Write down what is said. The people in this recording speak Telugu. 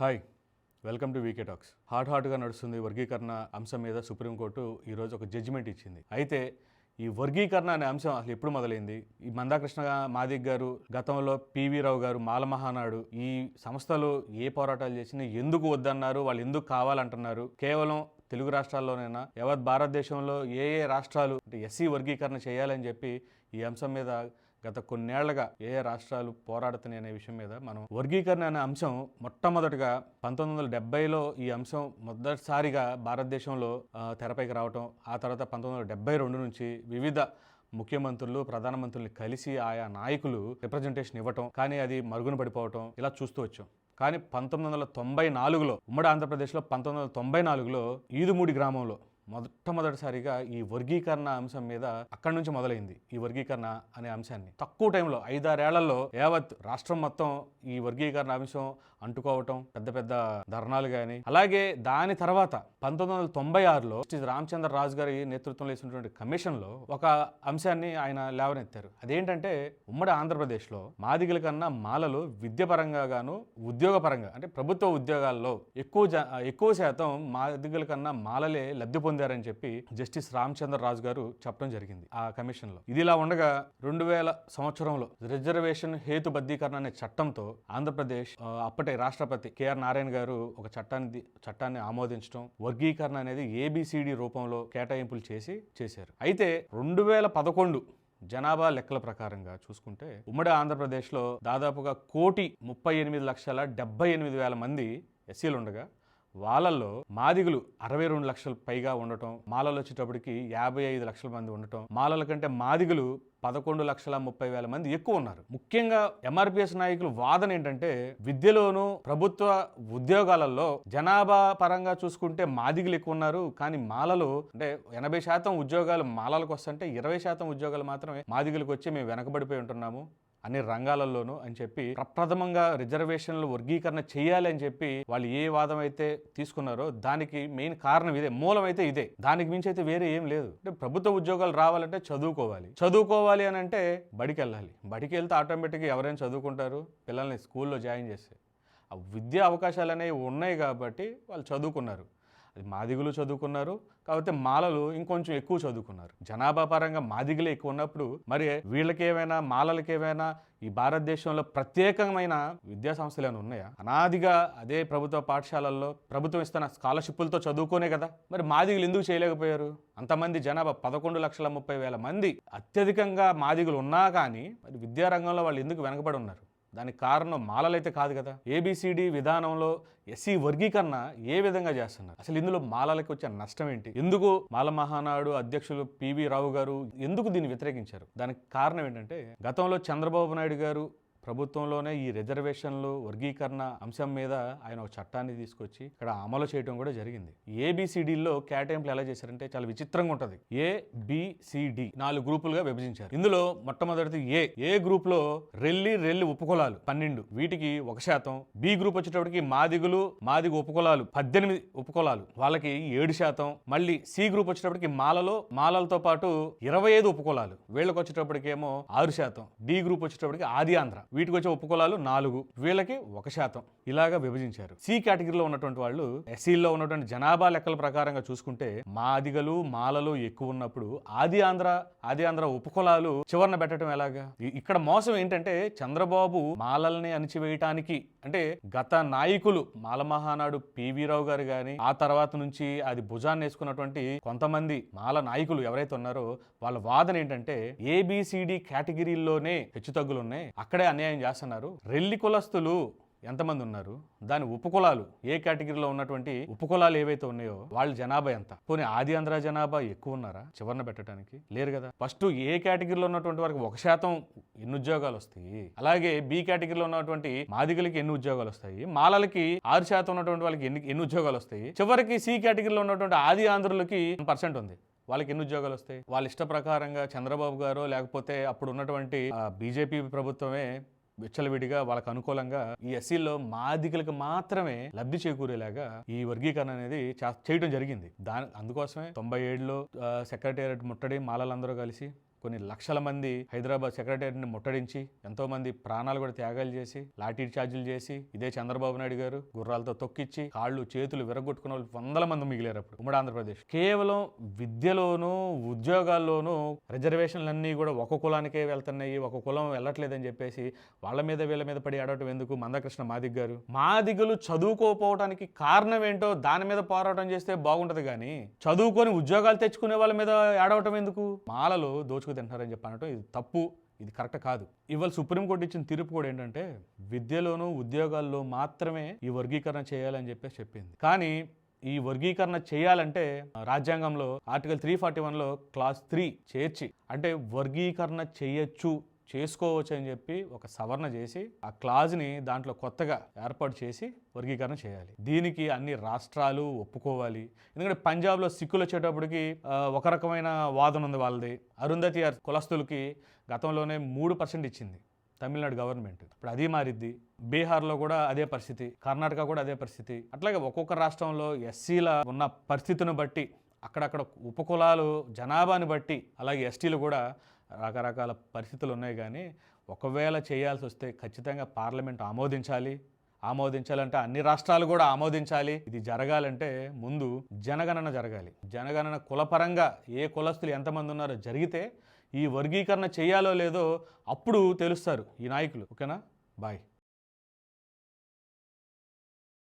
Hi welcome to VK talks. Hot హాట్గా నడుస్తుంది వర్గీకరణ అంశం మీద సుప్రీంకోర్టు ఈరోజు ఒక జడ్జిమెంట్ ఇచ్చింది. అయితే ఈ వర్గీకరణ అనే అంశం అసలు ఎప్పుడు మొదలైంది? ఈ మందాకృష్ణ మాదిక్ గారు గతంలో పివి రావు గారు మాల మహానాడు ఈ సంస్థలు ఏ పోరాటాలు చేసినా ఎందుకు వద్దన్నారు? వాళ్ళు ఎందుకు కావాలంటున్నారు? కేవలం తెలుగు రాష్ట్రాల్లోనైనా? యావత్ భారతదేశంలో ఏ ఏ రాష్ట్రాలు అంటే ఎస్సీ వర్గీకరణ చేయాలని చెప్పి ఈ అంశం మీద గత కొన్నేళ్ళుగా ఏ రాష్ట్రాలు పోరాడుతున్నాయి అనే విషయం మీద మనం వర్గీకరణ అనే అంశం మొట్టమొదటిగా పంతొమ్మిది వందల డెబ్బైలో ఈ అంశం మొదటిసారిగా భారతదేశంలో తెరపైకి రావటం ఆ తర్వాత పంతొమ్మిది వందల డెబ్బై రెండు నుంచి వివిధ ముఖ్యమంత్రులు ప్రధానమంత్రుల్ని కలిసి ఆయా నాయకులు రిప్రజెంటేషన్ ఇవ్వటం కానీ అది మరుగున పడిపోవటం ఇలా చూస్తూ వచ్చాం. కానీ పంతొమ్మిది వందల తొంభై నాలుగులో ఉమ్మడి ఆంధ్రప్రదేశ్లో పంతొమ్మిది వందల తొంభై నాలుగులో ఈదుమూడి గ్రామంలో మొట్టమొదటిసారిగా ఈ వర్గీకరణ అంశం మీద అక్కడి నుంచి మొదలైంది ఈ వర్గీకరణ అనే అంశాన్ని. తక్కువ టైంలో ఐదారేళ్ళలో యావత్ రాష్ట్రం మొత్తం ఈ వర్గీకరణ అంశం అంటుకోవటం పెద్ద పెద్ద ధర్నాలు కానీ అలాగే దాని తర్వాత పంతొమ్మిది వందల తొంభై ఆరులో శ్రీ రామచంద్ర రాజు గారి నేతృత్వంలో వేసినటువంటి కమిషన్లో ఒక అంశాన్ని ఆయన లేవనెత్తారు. అదేంటంటే ఉమ్మడి ఆంధ్రప్రదేశ్లో మాదిగల కన్నా మాలలు విద్యపరంగా గాను ఉద్యోగపరంగా అంటే ప్రభుత్వ ఉద్యోగాల్లో ఎక్కువ ఎక్కువ శాతం మాదిగల కన్నా మాలలే లబ్ధి పొంది పొందారని చెప్పి జస్టిస్ రామచంద్ర రాజు గారు చెప్పడం జరిగింది ఆ కమిషన్లో. ఇదిలా ఉండగా రెండు వేల సంవత్సరంలో రిజర్వేషన్ హేతుబద్ధీకరణ అనే చట్టంతో ఆంధ్రప్రదేశ్ అప్పటి రాష్ట్రపతి కేఆర్ నారాయణ గారు ఒక చట్టాన్ని చట్టాన్ని ఆమోదించడం వర్గీకరణ అనేది ఏబిసిడి రూపంలో కేటాయింపులు చేసి చేశారు. అయితే రెండు వేల పదకొండు జనాభా లెక్కల ప్రకారంగా చూసుకుంటే ఉమ్మడి ఆంధ్రప్రదేశ్లో దాదాపుగా కోటి ముప్పై ఎనిమిది లక్షల డెబ్బై ఎనిమిది వేల మంది ఎస్సీలు ఉండగా వాళ్ళల్లో మాదిగులు అరవై రెండు లక్షలు పైగా ఉండటం మాలలు వచ్చేటప్పటికి యాభై ఐదు లక్షల మంది ఉండటం మాలల కంటే మాదిగులు పదకొండు లక్షల ముప్పై వేల మంది ఎక్కువ ఉన్నారు. ముఖ్యంగా ఎంఆర్పిఎస్ నాయకులు వాదన ఏంటంటే విద్యలోను ప్రభుత్వ ఉద్యోగాలలో జనాభా పరంగా చూసుకుంటే మాదిగులు ఎక్కువ ఉన్నారు. కానీ మాలలు అంటే ఎనభై శాతం ఉద్యోగాలు మాలలకు వస్తుంటే ఇరవై శాతం ఉద్యోగాలు మాత్రమే మాదిగులకు వచ్చి మేము వెనకబడిపోయి ఉంటున్నాము. అన్ని రంగాలలోనూ అని చెప్పి ప్రప్రథమంగా రిజర్వేషన్లు వర్గీకరణ చేయాలి అని చెప్పి వాళ్ళు ఏ వాదం అయితే తీసుకున్నారో దానికి మెయిన్ కారణం ఇదే మూలం అయితే ఇదే. దానికి మించి అయితే వేరే ఏం లేదు. అంటే ప్రభుత్వ ఉద్యోగాలు రావాలంటే చదువుకోవాలి. చదువుకోవాలి అని అంటే బడికి వెళ్ళాలి. బడికి వెళ్తే ఆటోమేటిక్గా ఎవరైనా చదువుకుంటారు పిల్లల్ని స్కూల్లో జాయిన్ చేస్తే. ఆ విద్యా అవకాశాలు అనేవి ఉన్నాయి కాబట్టి వాళ్ళు చదువుకున్నారు. అది మాదిగులు చదువుకున్నారు. కాకపోతే మాలలు ఇంకొంచెం ఎక్కువ చదువుకున్నారు. జనాభా పరంగా మాదిగులే ఎక్కువ ఉన్నప్పుడు మరి వీళ్ళకేమైనా మాలలకేమైనా ఈ భారతదేశంలో ప్రత్యేకమైన విద్యా సంస్థలు ఏమైనా ఉన్నాయా? అనాదిగా అదే ప్రభుత్వ పాఠశాలల్లో ప్రభుత్వం ఇస్తున్న స్కాలర్షిప్లతో చదువుకోనే కదా. మరి మాదిగులు ఎందుకు చేయలేకపోయారు? అంతమంది జనాభా పదకొండు లక్షల ముప్పై వేల మంది అత్యధికంగా మాదిగులు ఉన్నా కానీ మరి విద్యారంగంలో వాళ్ళు ఎందుకు వెనకబడి ఉన్నారు? దానికి కారణం మాలలైతే కాదు కదా. ఏబిసిడి విధానంలో ఎస్సీ వర్గీకరణ ఏ విధంగా చేస్తున్నారు? అసలు ఇందులో మాలలకు వచ్చే నష్టం ఏంటి? ఎందుకు మాల మహానాడు అధ్యక్షులు పివి రావు గారు ఎందుకు దీన్ని వ్యతిరేకించారు? దానికి కారణం ఏంటంటే గతంలో చంద్రబాబు నాయుడు గారు ప్రభుత్వంలోనే ఈ రిజర్వేషన్లు వర్గీకరణ అంశం మీద ఆయన ఒక చట్టాన్ని తీసుకొచ్చి ఇక్కడ అమలు చేయడం కూడా జరిగింది. ఏబిసిడిలో కేటాయింపులు ఎలా చేశారంటే చాలా విచిత్రంగా ఉంటుంది. ఏబిసిడి నాలుగు గ్రూపులుగా విభజించారు. ఇందులో మొట్టమొదటిది ఏ ఏ గ్రూప్లో రెల్లి రెల్లి ఉపకులాలు పన్నెండు. వీటికి ఒక శాతం. బి గ్రూప్ వచ్చేటప్పటికి మాదిగులు మాదిగ ఉపకులాలు పద్దెనిమిది ఉపకులాలు. వాళ్ళకి ఏడు శాతం. మళ్ళీ సి గ్రూప్ వచ్చేటప్పటికి మాలలో మాలలతో పాటు ఇరవై ఐదు ఉపకులాలు. వీళ్ళకి వచ్చేటప్పటికేమో ఆరు శాతం. డి గ్రూప్ వచ్చేటప్పటికి ఆది ఆంధ్ర. వీటికి వచ్చే ఉపకులాలు నాలుగు. వీళ్ళకి ఒక శాతం. ఇలాగా విభజించారు. సి కేటగిరీలో ఉన్నటువంటి వాళ్ళు ఎస్సీల్లో ఉన్నటువంటి జనాభా లెక్కల ప్రకారంగా చూసుకుంటే మాదిగలు మాలలు ఎక్కువ ఉన్నప్పుడు ఆది ఆంధ్ర ఆది ఆంధ్ర ఉపకులాలు చివరన పెట్టడం ఎలాగా? ఇక్కడ మోసం ఏంటంటే చంద్రబాబు మాలల్ని అణిచివేయటానికి అంటే గత నాయకులు మాల మహానాడు పివి రావు గారు కానీ ఆ తర్వాత నుంచి అది భుజాన్ని వేసుకున్నటువంటి కొంతమంది మాల నాయకులు ఎవరైతే ఉన్నారో వాళ్ళ వాదన ఏంటంటే ఏబిసిడి కేటగిరీల్లోనే హెచ్చుతగ్గులు ఉన్నాయి అక్కడే అన్యాయం చేస్తున్నారు. రెల్లి కులస్తులు ఎంతమంది ఉన్నారు? దాని ఉపకులాలు ఏ కేటగిరీలో ఉన్నటువంటి ఉపకులాలు ఏవైతే ఉన్నాయో వాళ్ళ జనాభా ఎంత? పోనీ ఆది ఆంధ్ర జనాభా ఎక్కువ ఉన్నారా? చివరన పెట్టడానికి? లేరు కదా. ఫస్ట్ ఏ కేటగిరీలో ఉన్నటువంటి వారికి ఒక శాతం ఎన్ని ఉద్యోగాలు వస్తాయి? అలాగే బి కేటగిరీలో ఉన్నటువంటి మాదిగలకి ఎన్ని ఉద్యోగాలు వస్తాయి? మాలలకి ఆరు శాతం ఉన్నటువంటి వాళ్ళకి ఎన్ని ఎన్ని ఉద్యోగాలు వస్తాయి? చివరికి సి కేటగిరీలో ఉన్నటువంటి ఆది ఆంధ్రులకి పర్సెంట్ ఉంది. వాళ్ళకి ఎన్ని ఉద్యోగాలు వస్తాయి? వాళ్ళ ఇష్ట ప్రకారంగా చంద్రబాబు గారు లేకపోతే అప్పుడు ఉన్నటువంటి బీజేపీ ప్రభుత్వమే విచ్చలవిడిగా వాళ్ళకు అనుకూలంగా ఈ ఎస్సీల్లో మాదికలకు మాత్రమే లబ్ధి చేకూరేలాగా ఈ వర్గీకరణ అనేది చా- చేయడం జరిగింది. దాని అందుకోసమే తొంభై ఏడులో సెక్రటేరియట్ ముట్టడి మాలలందరూ కలిసి కొన్ని లక్షల మంది హైదరాబాద్ సెక్రటరీని ముట్టడించి ఎంతో మంది ప్రాణాలు కూడా త్యాగాలు చేసి లాఠీ ఛార్జీలు చేసి ఇదే చంద్రబాబు నాయుడు గారు గుర్రాలతో తొక్కిచ్చి కాళ్ళు చేతులు విరగొట్టుకున్న వాళ్ళు వందల మంది మిగిలారు అప్పుడు. ఉమ్మడి ఆంధ్రప్రదేశ్. కేవలం విద్యలోనూ ఉద్యోగాల్లోనూ రిజర్వేషన్లన్నీ కూడా ఒక కులానికే వెళ్తున్నాయి ఒక కులం వెళ్ళట్లేదని చెప్పేసి వాళ్ళ మీద వీళ్ళ మీద పడి ఆడటం ఎందుకు? మందకృష్ణ మాదిగ్ గారు. మాదిగులు చదువుకోపోవడానికి కారణం ఏంటో దాని మీద పోరాటం చేస్తే బాగుంటది కానీ చదువుకొని ఉద్యోగాలు తెచ్చుకునే వాళ్ళ మీద ఆడవటం ఎందుకు? మాలలు దోచుకు తింటున్నారని చెప్పి అనటం ఇది తప్పు ఇది కరెక్ట్ కాదు. ఇవాళ సుప్రీంకోర్టు ఇచ్చిన తీర్పు కూడా ఏంటంటే విద్యలోనూ ఉద్యోగాల్లో మాత్రమే ఈ వర్గీకరణ చేయాలని చెప్పేసి చెప్పింది. కానీ ఈ వర్గీకరణ చేయాలంటే రాజ్యాంగంలో ఆర్టికల్ త్రీ ఫార్టీ వన్లో క్లాస్ త్రీ చేర్చి అంటే వర్గీకరణ చేయొచ్చు చేసుకోవచ్చు అని చెప్పి ఒక సవరణ చేసి ఆ క్లాజ్ని దాంట్లో కొత్తగా ఏర్పాటు చేసి వర్గీకరణ చేయాలి. దీనికి అన్ని రాష్ట్రాలు ఒప్పుకోవాలి. ఎందుకంటే పంజాబ్లో సిక్కులు వచ్చేటప్పటికి ఒక రకమైన వాదన ఉంది వాళ్ళది. అరుంధతి కులస్తులకి గతంలోనే మూడు పర్సెంట్ ఇచ్చింది తమిళనాడు గవర్నమెంట్. ఇప్పుడు అది మారిద్ది. బీహార్లో కూడా అదే పరిస్థితి. కర్ణాటక కూడా అదే పరిస్థితి. అట్లాగే ఒక్కొక్క రాష్ట్రంలో ఎస్సీల ఉన్న పరిస్థితిని బట్టి అక్కడక్కడ ఉపకులాలు జనాభాని బట్టి అలాగే ఎస్టీలు కూడా రకరకాల పరిస్థితులు ఉన్నాయి కానీ ఒకవేళ చేయాల్సి వస్తే ఖచ్చితంగా పార్లమెంట్ ఆమోదించాలి. ఆమోదించాలంటే అన్ని రాష్ట్రాలు కూడా ఆమోదించాలి. ఇది జరగాలంటే ముందు జనగణన జరగాలి. జనగణన కులపరంగా ఏ కులస్తులు ఎంతమంది ఉన్నారో జరిగితే ఈ వర్గీకరణ చేయాలో లేదో అప్పుడు తెలుస్తారు ఈ నాయకులు. ఓకేనా? బాయ్.